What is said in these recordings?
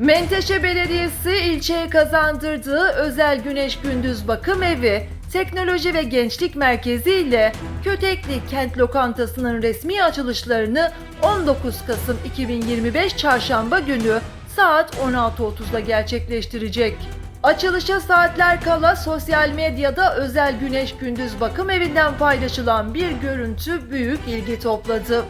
Menteşe Belediyesi ilçeye kazandırdığı özel güneş gündüz bakım evi, teknoloji ve gençlik merkezi ile Kötekli Kent Lokantası'nın resmi açılışlarını 19 Kasım 2025 Çarşamba günü saat 16.30'da gerçekleştirecek. Açılışa saatler kala sosyal medyada özel güneş gündüz bakım evinden paylaşılan bir görüntü büyük ilgi topladı.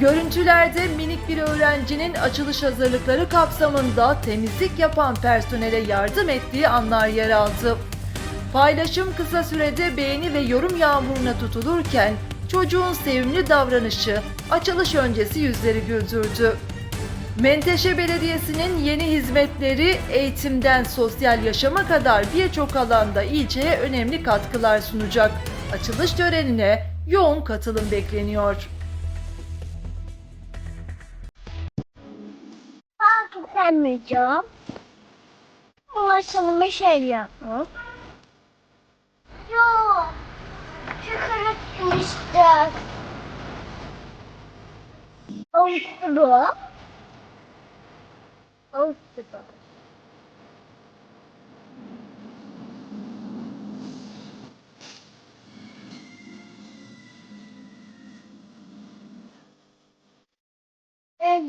Görüntülerde minik bir öğrencinin açılış hazırlıkları kapsamında temizlik yapan personele yardım ettiği anlar yer aldı. Paylaşım kısa sürede beğeni ve yorum yağmuruna tutulurken çocuğun sevimli davranışı açılış öncesi yüzleri güldürdü. Menteşe Belediyesi'nin yeni hizmetleri eğitimden sosyal yaşama kadar birçok alanda ilçeye önemli katkılar sunacak. Açılış törenine yoğun katılım bekleniyor. Ama sana bir şey yapma. Yok. Etmişler. Avusturya. Avusturya.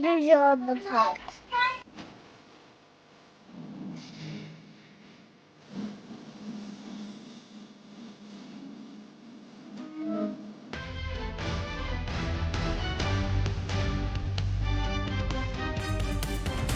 Güzel bir park.